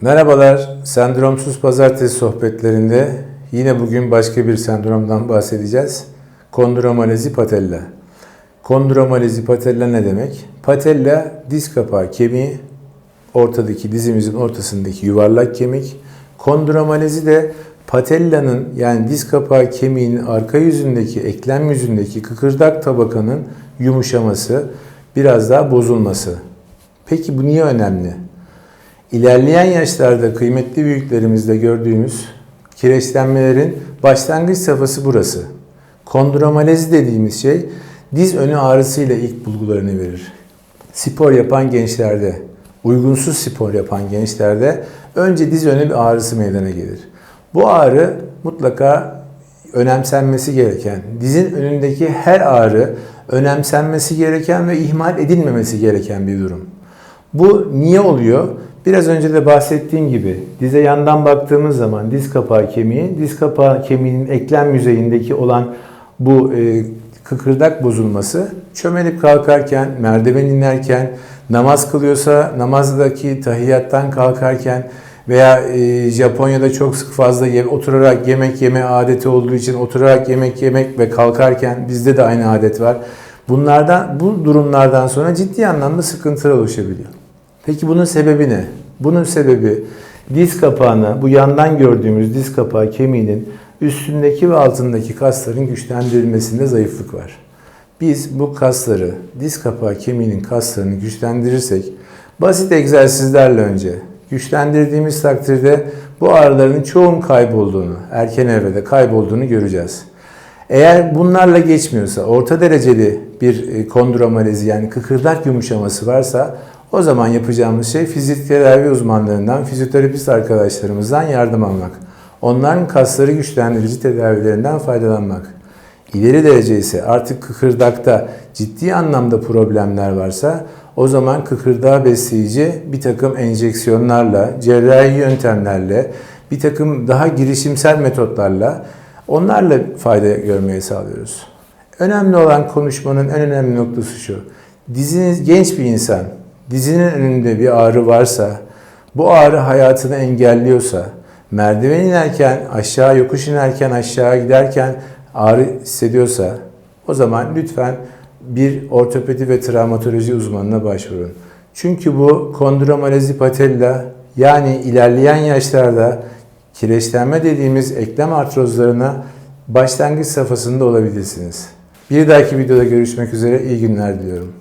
Merhabalar, Sendromsuz Pazartesi sohbetlerinde yine bugün başka bir sendromdan bahsedeceğiz. Kondromalezi patella. Kondromalezi patella ne demek? Patella diz kapağı kemiği, ortadaki dizimizin ortasındaki yuvarlak kemik. Kondromalezi de patellanın yani diz kapağı kemiğinin arka yüzündeki, eklem yüzündeki kıkırdak tabakanın yumuşaması, biraz daha bozulması. Peki bu niye önemli? İlerleyen yaşlarda kıymetli büyüklerimizde gördüğümüz kireçlenmelerin başlangıç safhası burası. Kondromalezi dediğimiz şey diz önü ağrısıyla ilk bulgularını verir. Spor yapan gençlerde, uygunsuz spor yapan gençlerde önce diz önü bir ağrısı meydana gelir. Bu ağrı mutlaka önemsenmesi gereken, dizin önündeki her ağrı önemsenmesi gereken ve ihmal edilmemesi gereken bir durum. Bu niye oluyor? Biraz önce de bahsettiğim gibi dize yandan baktığımız zaman diz kapağı kemiği, diz kapağı kemiğinin eklem yüzeyindeki olan bu e, kıkırdak bozulması çömelip kalkarken, merdiven inerken, namaz kılıyorsa namazdaki tahiyyattan kalkarken veya e, Japonya'da çok sık fazla ye- oturarak yemek yeme adeti olduğu için oturarak yemek yemek ve kalkarken bizde de aynı adet var. Bunlardan bu durumlardan sonra ciddi anlamda sıkıntılar oluşabiliyor. Peki bunun sebebi ne? Bunun sebebi diz kapağına, bu yandan gördüğümüz diz kapağı kemiğinin üstündeki ve altındaki kasların güçlendirilmesinde zayıflık var. Biz bu kasları, diz kapağı kemiğinin kaslarını güçlendirirsek, basit egzersizlerle önce güçlendirdiğimiz takdirde bu ağrıların çoğun kaybolduğunu, erken evrede kaybolduğunu göreceğiz. Eğer bunlarla geçmiyorsa, orta dereceli bir e, kondromalezi yani kıkırdak yumuşaması varsa o zaman yapacağımız şey fizik tedavi uzmanlarından, fizyoterapist arkadaşlarımızdan yardım almak. Onların kasları güçlendirici tedavilerinden faydalanmak. İleri derece ise artık kıkırdakta ciddi anlamda problemler varsa o zaman kıkırdağı besleyici bir takım enjeksiyonlarla, cerrahi yöntemlerle, bir takım daha girişimsel metotlarla onlarla fayda görmeye sağlıyoruz. Önemli olan konuşmanın en önemli noktası şu. Diziniz genç bir insan, dizinin önünde bir ağrı varsa, bu ağrı hayatını engelliyorsa, merdiven inerken, aşağı yokuş inerken, aşağı giderken ağrı hissediyorsa o zaman lütfen bir ortopedi ve travmatoloji uzmanına başvurun. Çünkü bu kondromalezi patella yani ilerleyen yaşlarda kireçlenme dediğimiz eklem artrozlarına başlangıç safhasında olabilirsiniz. Bir dahaki videoda görüşmek üzere iyi günler diliyorum.